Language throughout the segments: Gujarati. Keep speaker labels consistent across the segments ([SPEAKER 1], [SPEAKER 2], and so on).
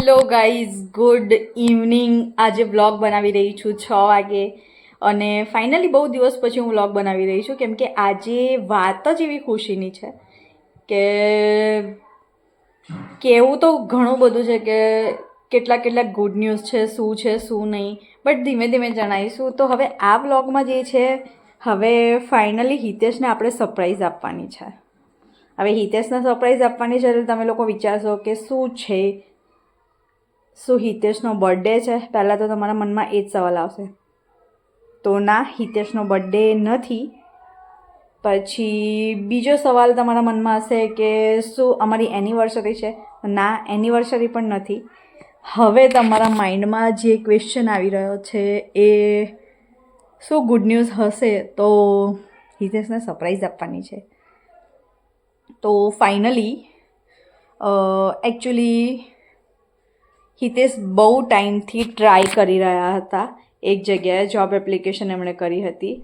[SPEAKER 1] હેલો ગાઈઝ ગુડ ઇવનિંગ આજે બ્લોગ બનાવી રહી છું છ વાગે. અને ફાઇનલી બહુ દિવસ પછી હું બ્લોગ બનાવી રહી છું. કેમ કે આજે વાત જ એવી ખુશીની છે કે કહેવું તો ઘણું બધું છે કે કેટલા કેટલા ગુડ ન્યૂઝ છે, શું છે, શું નહીં. બટ ધીમે ધીમે જણાવીશું. તો હવે આ બ્લોગમાં જે છે, હવે ફાઇનલી હિતેશને આપણે સરપ્રાઈઝ આપવાની છે. હવે હિતેશને સરપ્રાઈઝ આપવાની છે એટલે તમે લોકો વિચારશો કે શું છે? શું હિતેશનો બર્થડે છે? પહેલાં તો તમારા મનમાં એ જ સવાલ આવશે. તો ના, હિતેશનો બર્થડે નથી. પછી બીજો સવાલ તમારા મનમાં હશે કે શું અમારી એનિવર્સરી છે? ના એનિવર્સરી પણ નથી. હવે તમારા માઇન્ડમાં જે ક્વેશ્ચન આવી રહ્યો છે એ શું ગુડ ન્યૂઝ હશે તો હિતેશને સરપ્રાઈઝ આપવાની છે. તો ફાઇનલી એકચ્યુઅલી હિતેશ બહુ ટાઈમથી ટ્રાય કરી રહ્યા હતા. એક જગ્યાએ જોબ એપ્લિકેશન એમણે કરી હતી.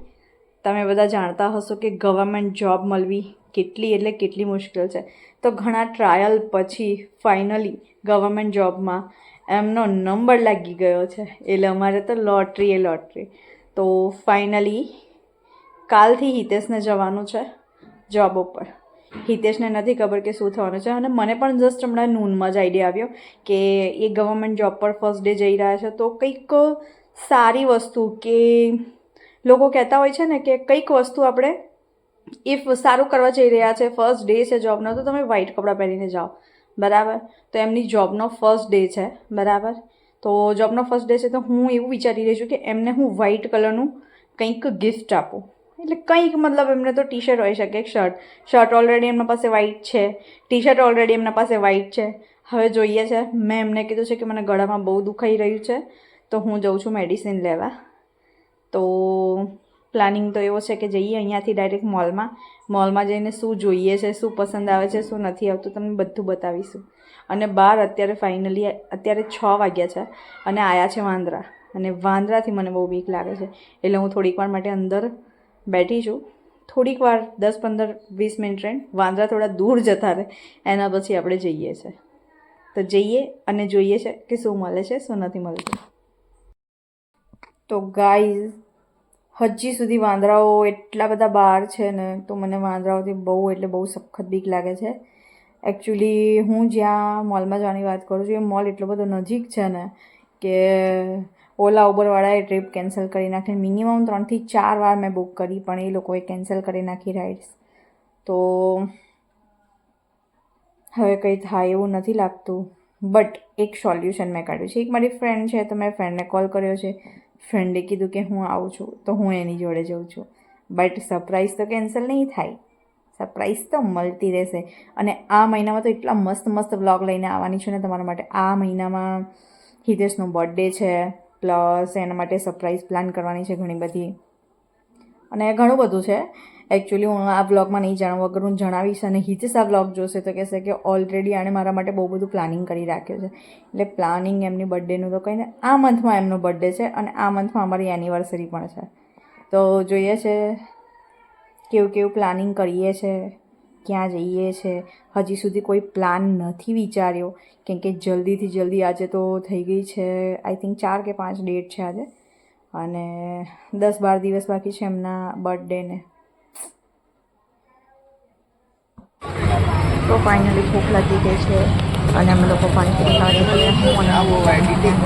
[SPEAKER 1] તમે બધા જાણતા હશો કે ગવર્મેન્ટ જોબ મળવી કેટલી એટલે કેટલી મુશ્કેલ છે. તો ઘણા ટ્રાયલ પછી ફાઇનલી ગવર્મેન્ટ જોબમાં એમનો નંબર લાગી ગયો છે. એટલે અમારે તો લોટરી એ લોટરી તો ફાઇનલી કાલથી હિતેશને જવાનું છે જોબ ઉપર. હિતેશને નથી ખબર કે શું થવાનું છે. અને મને પણ જસ્ટ હમણાં નૂનમાં જ આઈડિયા આવ્યો કે એ ગવર્મેન્ટ જોબ પર ફર્સ્ટ ડે જઈ રહ્યા છે. તો કંઈક સારી વસ્તુ કે લોકો કહેતા હોય છે ને કે કંઈક વસ્તુ આપણે ઇફ સારું કરવા જઈ રહ્યા છે ફર્સ્ટ ડે છે જોબનો તો તમે વ્હાઇટ કપડાં પહેરીને જાઓ. બરાબર? તો એમની જોબનો ફર્સ્ટ ડે છે. બરાબર? તો જોબનો ફર્સ્ટ ડે છે તો હું એવું વિચારી રહી છું કે એમને હું વ્હાઇટ કલરનું કંઈક ગિફ્ટ આપું. એટલે કંઈક મતલબ એમને તો ટી શર્ટ હોઈ શકે શર્ટ શર્ટ ઓલરેડી એમના પાસે વ્હાઇટ છે. ટી શર્ટ ઓલરેડી એમના પાસે વ્હાઇટ છે. હવે જોઈએ છે. મેં એમને કીધું છે કે મને ગળામાં બહુ દુખાઈ રહ્યું છે, તો હું જઉં છું મેડિસિન લેવા. તો પ્લાનિંગ તો એવો છે કે જઈએ અહીંયાથી ડાયરેક્ટ મોલમાં મોલમાં જઈને શું જોઈએ છે, શું પસંદ આવે છે, શું નથી આવતું, તમને બધું બતાવીશું. અને બહાર અત્યારે ફાઇનલી અત્યારે છ વાગ્યા છે અને આયા છે વાંદરા. અને વાંદરાથી મને બહુ બીક લાગે છે. એટલે હું થોડીક વાર માટે અંદર બેઠી છું. થોડીક વાર, દસ પંદર, વીસ મિનિટ રેન વાંદરા થોડા દૂર જતા રહે. એના પછી આપણે જઈએ છે. તો જઈએ અને જોઈએ છે કે શું મળે છે, શું નથી મળતું. તો ગાઈઝ હજી સુધી વાંદરાઓ એટલા બધા બહાર છે ને, તો મને વાંદરાઓથી બહુ એટલે બહુ સખત બીક લાગે છે. એકચ્યુઅલી હું જ્યાં મોલમાં જવાની વાત કરું છું, એ મોલ એટલો બધો નજીક છે ને, કે ઓલા ઉબરવાળાએ ટ્રીપ કેન્સલ કરી નાખી. મિનિમમ ત્રણથી ચાર વાર મેં બુક કરી, પણ એ લોકોએ કેન્સલ કરી નાખી રાઇડ્સ તો હવે કંઈ થાય એવું નથી લાગતું. બટ એક સોલ્યુશન મેં કાઢ્યું છે. એક મારી ફ્રેન્ડ છે, તો મેં ફ્રેન્ડને કોલ કર્યો છે. ફ્રેન્ડે કીધું કે હું આવું છું, તો હું એની જોડે જઉં છું. બટ સરપ્રાઈઝ તો કેન્સલ નહીં થાય. સરપ્રાઈઝ તો મળતી રહેશે. અને આ મહિનામાં તો એટલા મસ્ત મસ્ત વ્લોગ લઈને આવવાની છું ને તમારા માટે. આ મહિનામાં હિતેશનો બર્થડે છે. પ્લસ એના માટે સરપ્રાઈઝ પ્લાન કરવાની છે ઘણી બધી. અને ઘણું બધું છે. એકચ્યુઅલી હું આ બ્લોગમાં નહીં જાણું વગર હું જણાવીશ અને હિતેશ આ બ્લોગ જોશે તો કહેશે કે ઓલરેડી આણે મારા માટે બહુ બધું પ્લાનિંગ કરી રાખ્યું છે. એટલે પ્લાનિંગ એમની બર્થડેનું તો કહીને આ મંથમાં એમનો બર્થડે છે અને આ મંથમાં અમારી એનિવર્સરી પણ છે. તો જોઈએ છે, કેવું કેવું પ્લાનિંગ કરીએ છે. ક્યાં જઈએ છે? હજી સુધી કોઈ પ્લાન નથી વિચાર્યો. કેમ કે જલ્દીથી જલ્દી આજે તો થઈ ગઈ છે આઈ થિંક ચાર કે પાંચ ડેટ છે આજે. અને દસ બાર દિવસ બાકી છે એમના બર્થડેને તો ફાઇનલી ભૂખ લાગી ગઈ છે અને અમે લોકો પાણીપુરી ખાવા જઈએ હું પાણીપુરી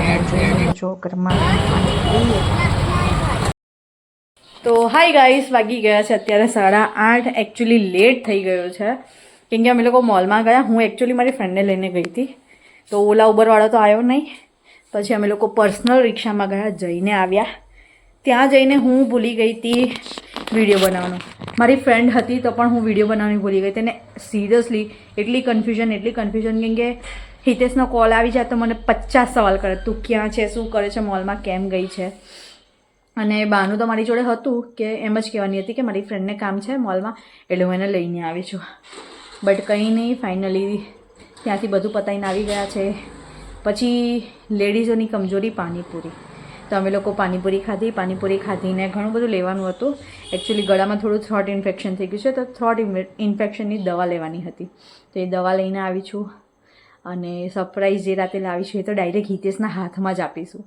[SPEAKER 1] તો હાય ગાઈસ વાગી ગયા છે અત્યારે સાડા આઠ. એકચ્યુઅલી લેટ થઈ ગયો છે. કેમ કે અમે લોકો મોલમાં ગયા. હું એકચ્યુઅલી મારી ફ્રેન્ડને લઈને ગઈ હતી. તો ઓલા ઉબરવાળો તો આવ્યો નહીં. પછી અમે લોકો પર્સનલ રિક્ષામાં ગયા, જઈને આવ્યા. ત્યાં જઈને હું ભૂલી ગઈ હતી વીડિયો બનાવવાનો. મારી ફ્રેન્ડ હતી તો પણ હું વીડિયો બનાવવાની ભૂલી ગઈ. તેને સિરિયસલી એટલી કન્ફ્યુઝન એટલી કન્ફ્યુઝન કેમ કે હિતેશનો કોલ આવી જાય તો મને પચાસ સવાલ કરે. તું ક્યાં છે? શું કરે છે? મોલમાં કેમ ગઈ છે? અને બાનું તો મારી જોડે હતું કે એમ જ કહેવાની હતી કે મારી ફ્રેન્ડને કામ છે મોલમાં એટલે હું એને લઈને આવી છું. બટ કંઈ નહીં ફાઇનલી ત્યાંથી બધું પતાવીને આવી ગયા છે. પછી લેડીઝોની કમજોરી પાણીપુરી. તો અમે લોકો પાણીપુરી ખાધી, પાણીપુરી ખાધીને ઘણું બધું લેવાનું હતું. એકચ્યુઅલી ગળામાં થોડું થ્રોટ ઇન્ફેક્શન થઈ ગયું છે, તો થ્રોટ ઇન્ફેક્શનની દવા લેવાની હતી. તો એ દવા લઈને આવી છું. અને સરપ્રાઈઝ જે રાતે લાવીશું એ તો ડાયરેક્ટ હિતેશના હાથમાં જ આપીશું.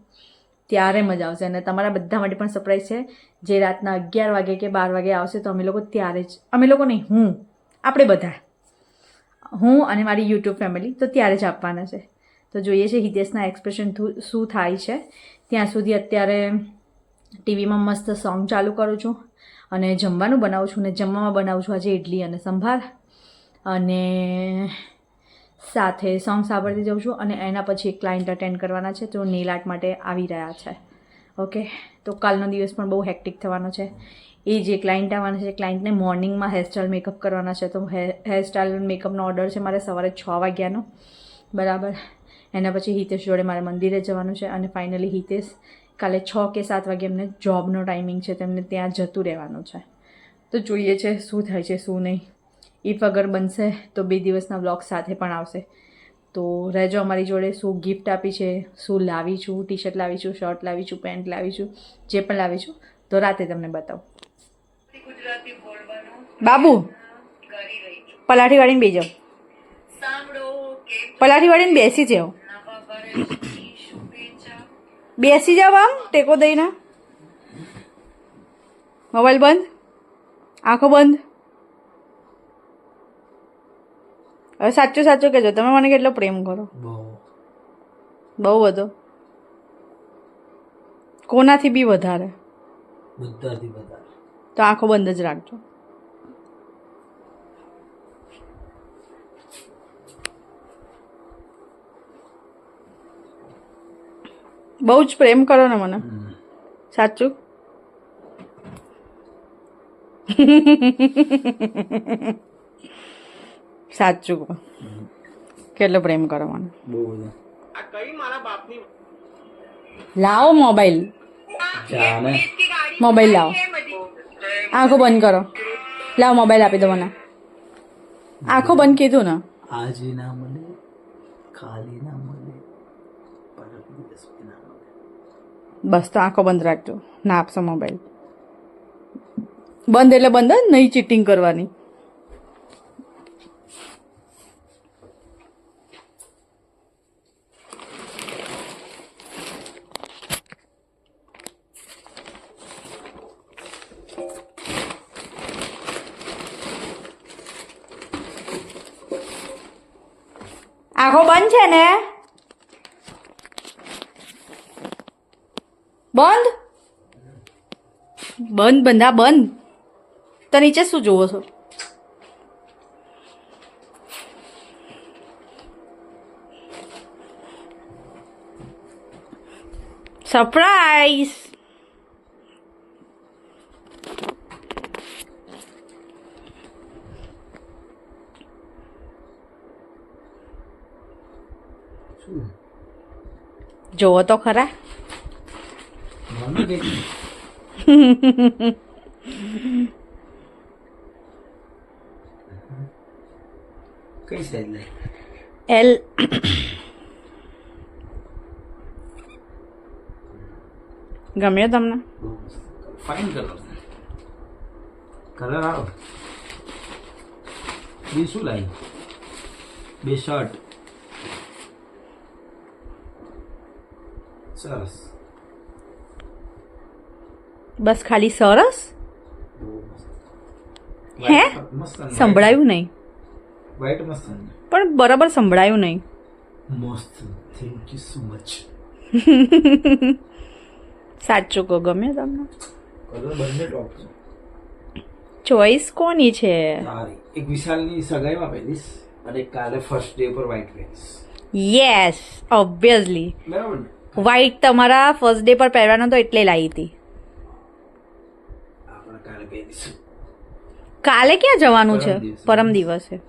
[SPEAKER 1] ત્યારે મજા આવશે અને તમારા બધા માટે પણ સરપ્રાઈઝ છે. જે રાતના અગિયાર વાગે કે બાર વાગે આવશે તો અમે લોકો ત્યારે જ, અમે લોકો નહીં, હું, આપણે બધા હું અને મારી યુટ્યુબ ફેમિલી તો ત્યારે જ આપવાના છે. તો જોઈએ છે હિતેશના એક્સપ્રેશન શું થાય છે. ત્યાં સુધી અત્યારે ટીવીમાં મસ્ત સોંગ ચાલુ કરું છું અને જમવાનું બનાવું છું અને જમવામાં બનાવું છું આજે ઇડલી અને સંભાર. અને સાથે સોંગ સાંભળતી જાઉં છું અને એના પછી ક્લાયન્ટ અટેન્ડ કરવાના છે તો નેલ આર્ટ માટે આવી રહ્યા છે. ઓકે તો કાલનો દિવસ પણ બહુ હેક્ટિક થવાનો છે. એ જે ક્લાયન્ટ આવવાના છે ક્લાયન્ટને મોર્નિંગમાં હેરસ્ટાઇલ મેકઅપ કરવાના છે. તો હેરસ્ટાઇલ મેકઅપનો ઓર્ડર છે મારે સવારે છ વાગ્યાનો. બરાબર. એના પછી હિતેશ જોડે મારે મંદિરે જવાનું છે અને ફાઇનલી હિતેશ કાલે છ કે સાત વાગે એમને જોબનો ટાઈમિંગ છે તેમને ત્યાં જતું રહેવાનું છે. તો જોઈએ છે શું થાય છે, શું નહીં. ઇફ અગર બનશે, તો બે દિવસના બ્લોગ સાથે પણ આવશે. તો રહેજો અમારી જોડે. શું ગિફ્ટ આપી છે, શું લાવી છું ટી શર્ટ લાવી છું શર્ટ લાવી છું પેન્ટ લાવી છું, જે પણ લાવી છું, તો રાતે તમને બતાવું. બાબુ, પલાઠી વાળીને બેસી જાઓ. પલાઠી વાળીને બેસી જાઓ. બેસી જાવ આમ, ટેકો દઈને. મોબાઈલ બંધ. આંખો બંધ. હવે સાચું સાચું કહેજો. તમે મને કેટલો પ્રેમ કરો?
[SPEAKER 2] બહુ.
[SPEAKER 1] બધો. કોનાથી બી વધારે?
[SPEAKER 2] વધારે.
[SPEAKER 1] તો આંખો બંધ જ રાખજો. બહુ જ પ્રેમ કરો ને મને. સાચું? સાચું કેટલો પ્રેમ કરો મને
[SPEAKER 2] બહુ બધા.
[SPEAKER 1] લાવો મોબાઈલ. મોબાઈલ લાવો. આંખો બંધ કરો. લાવો મોબાઈલ આપી દો મને. આંખો બંધ કીધું ને.
[SPEAKER 2] આજે ના મળે ખાલી ના મળે
[SPEAKER 1] બસ તો આંખો બંધ રાખજો. ના આપશો મોબાઈલ. બંધ એટલે બંધ નહીં ચીટિંગ કરવાની. આંખો બંધ છે ને? બંધ? બંધ બંધા બંધ. તો નીચે શું જોવો છો? સરપ્રાઈઝ જોવો તો ખરા
[SPEAKER 2] કઈ સાઈડ લે
[SPEAKER 1] એલ ગમ્યો તમને
[SPEAKER 2] ફાઇન કલર કલર આવો બી શું લાવી બે શર્ટ સરસ
[SPEAKER 1] બસ ખાલી સરસ? હે? સંભળાયું નહીં.
[SPEAKER 2] White મસ્ત
[SPEAKER 1] પણ બરાબર સંભળાયું નહીં.
[SPEAKER 2] મસ્ત. થેન્ક યુ સો મચ
[SPEAKER 1] સાચું કહો ગમ્યો તમને?
[SPEAKER 2] કલર બંને ટોપ છે.
[SPEAKER 1] ચોઈસ કોની છે?
[SPEAKER 2] એક વિશાલની સગાઈમાં પહેરીશ અને કાલે ફર્સ્ટ ડે પર વ્હાઈટ પહેરીશ.
[SPEAKER 1] યસ ઓબ્વિયસલી
[SPEAKER 2] બરાબર
[SPEAKER 1] વ્હાઈટ તમારા ફર્સ્ટ ડે પર પહેરવાનો તો એટલે લાવી હતી.
[SPEAKER 2] કાલે
[SPEAKER 1] ક્યાં જવાનું છે?
[SPEAKER 2] પરમ દિવસે.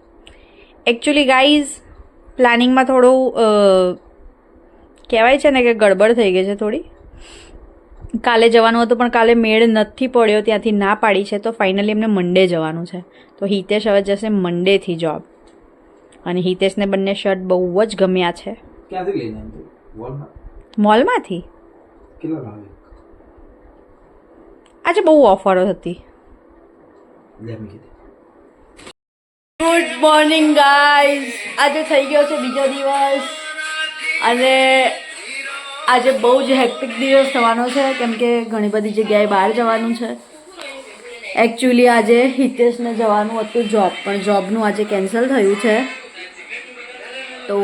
[SPEAKER 1] એકચ્યુઅલી ગાઈઝ પ્લાનિંગમાં થોડું કહેવાય છે ને કે ગડબડ થઈ ગઈ છે થોડી. કાલે જવાનું હતું પણ કાલે મેળ નથી પડ્યો ત્યાંથી ના પાડી છે તો ફાઇનલી એમને મંડે જવાનું છે. તો હિતેશ હવે જશે મંડેથી જોબ અને હિતેશને બંને શર્ટ બહુ જ ગમ્યા છે.
[SPEAKER 2] ક્યાંથી લઈને આવ્યો વોલમાં
[SPEAKER 1] મોલમાંથી? આજે બહુ ઓફરો હતી. ગુડ મોર્નિંગ ગાઈઝ આજે થઈ ગયો છે બીજો દિવસ. અને આજે બહુ જ હેક્ટિક દિવસ થવાનો છે કેમ કે ઘણી બધી જગ્યાએ બહાર જવાનું છે. એકચ્યુઅલી આજે હિતેશને જવાનું હતું જોબ પણ જોબનું આજે કેન્સલ થયું છે. તો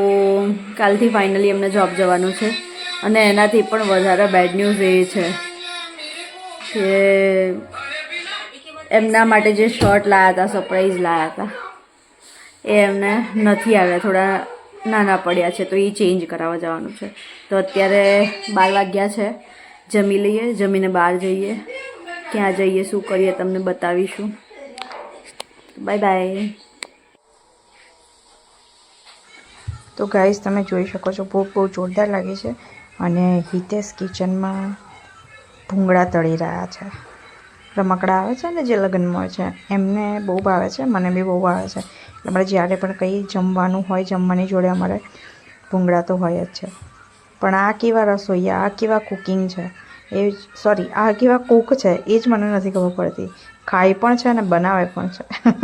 [SPEAKER 1] કાલથી ફાઇનલી એમને જોબ જવાનું છે. અને એનાથી પણ વધારે બેડ ન્યૂઝ એ છે કે એમના માટે જે શર્ટ લાવ્યા હતા સરપ્રાઈઝ લાવ્યા હતા, એ એમને નથી આવ્યા. થોડા નાના પડ્યા છે, તો એ ચેન્જ કરાવવા જવાનું છે. તો અત્યારે બાર વાગ્યા છે. જમી લઈએ, જમીને બહાર જઈએ. ક્યાં જઈએ, શું કરીએ, તમને બતાવીશું. બાય બાય
[SPEAKER 3] તો ગાઈઝ તમે જોઈ શકો છો ભૂખ બહુ જોરદાર લાગે છે. અને હિતેશ કિચનમાં ભૂંગળા તળી રહ્યા છે. રમકડા આવે છે ને જે લગ્નમાં હોય છે, એમને બહુ ભાવે છે, મને બી બહુ ભાવે છે. અમારે જ્યારે પણ કંઈ જમવાનું હોય, જમવાની જોડે અમારે ભૂંગળા તો હોય જ છે. પણ આ કેવા રસોઈયા આ કેવા કુકિંગ છે, એ સોરી, આ કેવા કૂક છે, એ જ મને નથી ખબર પડતી. ખાય પણ છે અને બનાવે પણ છે.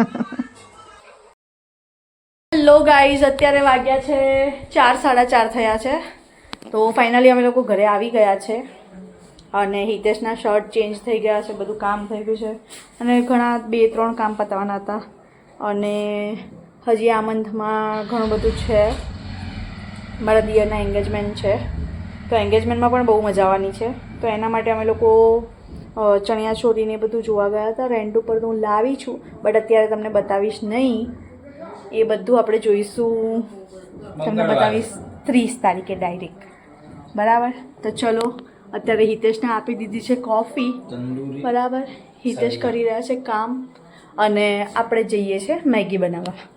[SPEAKER 1] હેલો ગાઈઝ, અત્યારે વાગ્યા છે ચાર, સાડા ચાર થયા છે. તો ફાઇનલી અમે લોકો ઘરે આવી ગયા છે. અને હિતેશના શર્ટ ચેન્જ થઈ ગયા છે બધું કામ થઈ ગયું છે. અને ઘણા બે ત્રણ કામ પતાવવાના હતા. અને હજી આ મંથમાં ઘણું બધું છે. મારા દિયરના એન્ગેજમેન્ટ છે. તો એન્ગેજમેન્ટમાં પણ બહુ મજા આવવાની છે. તો એના માટે અમે લોકો અ, ચણિયા ચોરીને બધું જોવા ગયા હતા. રેન્ટ ઉપર તો હું લાવી છું બટ અત્યારે તમને બતાવીશ નહીં. એ બધું આપણે જોઈશું. તમને બતાવીશ ત્રીસ તારીખે ડાયરેક્ટ બરાબર? તો ચલો અત્યારે હિતેશને આપી દીધી છે કોફી બરાબર? હિતેશ કરી રહ્યા છે કામ. અને આપણે જઈએ છીએ મેગી બનાવવા.